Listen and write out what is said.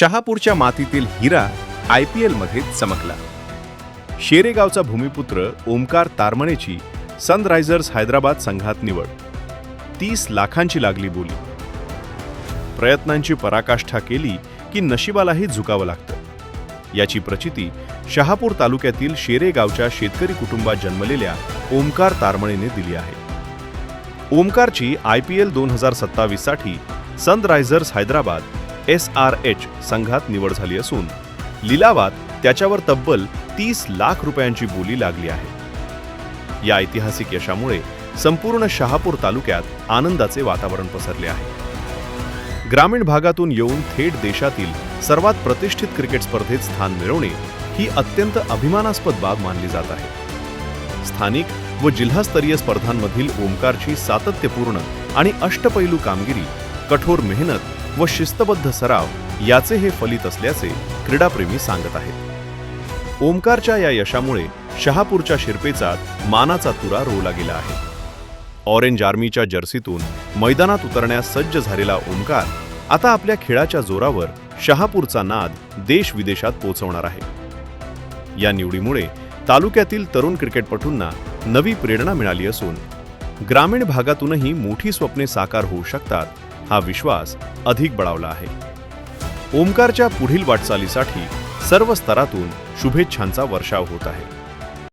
शहापूरच्या मातीतील हिरा I P एलमध्ये चमकला. शेरेगावचा भूमिपुत्र ओमकार तारमणेची सनरायझर्स हैदराबाद संघात निवड. तीस लाखांची लागली बोली. प्रयत्नांची पराकाष्ठा केली की नशिबालाही झुकावं लागतं. याची प्रचिती शहापूर तालुक्यातील शेरेगावच्या शेतकरी कुटुंबात जन्मलेल्या ओमकार तारमणेने दिली आहे. ओमकारची आय पी एल दोन हजार सत्तावीससाठी Sunrisers Hyderabad S R H संघात निवड झाली असून लिलावात त्याच्यावर तब्बल तीस लाख रुपयांची बोली लागली आहे. या ऐतिहासिक यशामुळे संपूर्ण शहापूर तालुक्यात आनंदाचे वातावरण पसरले आहे. ग्रामीण भागातून येऊन थेट देशातील सर्वात प्रतिष्ठित क्रिकेट स्पर्धेत स्थान मिळवणे ही अत्यंत अभिमानास्पद बाब मानली जात आहे. स्थानिक व जिल्हास्तरीय स्पर्धांमधील ओमकारची सातत्यपूर्ण आणि अष्टपैलू कामगिरी कठोर मेहनत व शिस्तबद्ध सराव याचे हे फलित असल्याचे क्रीडाप्रेमी सांगत आहेत. ओमकारच्या या यशामुळे शहापूरच्या शिरपेचा मानाचा तुरा रोवला गेला आहे. ऑरेंज आर्मीच्या जर्सीतून मैदानात उतरण्यास सज्ज झालेला ओमकार आता आपल्या खेळाच्या जोरावर शहापूरचा नाद देश विदेशात पोहोचवणार आहे. या निवडीमुळे तालुक्यातील तरुण क्रिकेटपटूंना नवी प्रेरणा मिळाली असून ग्रामीण भागातूनही मोठी स्वप्ने साकार होऊ शकतात हा विश्वास अधिक बळावला आहे. ओमकारच्या पुढील वाटचालीसाठी सर्व स्तरातून शुभेच्छांचा वर्षाव होत आहे.